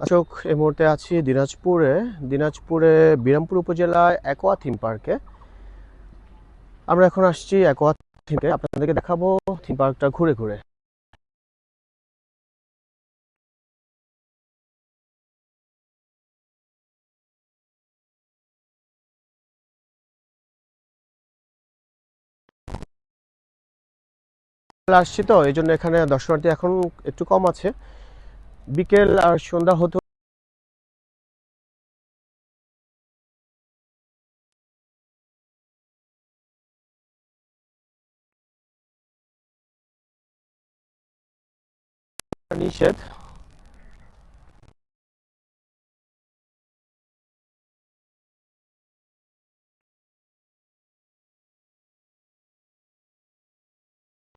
দর্শক এই মুহূর্তে আছি দিনাজপুরে। দিনাজপুরে বিরামপুর উপজেলায় একোয়া থিম পার্কে আমরা এখন আসছি একোয়া থিমে আপনাদেরকে দেখাবো থিম পার্কটা ঘুরে ঘুরে। আসছি তো, এই জন্য এখানে দর্শনার্থী এখন একটু কম আছে। বিকেল আর সন্ধ্যা হতো নিষেধ।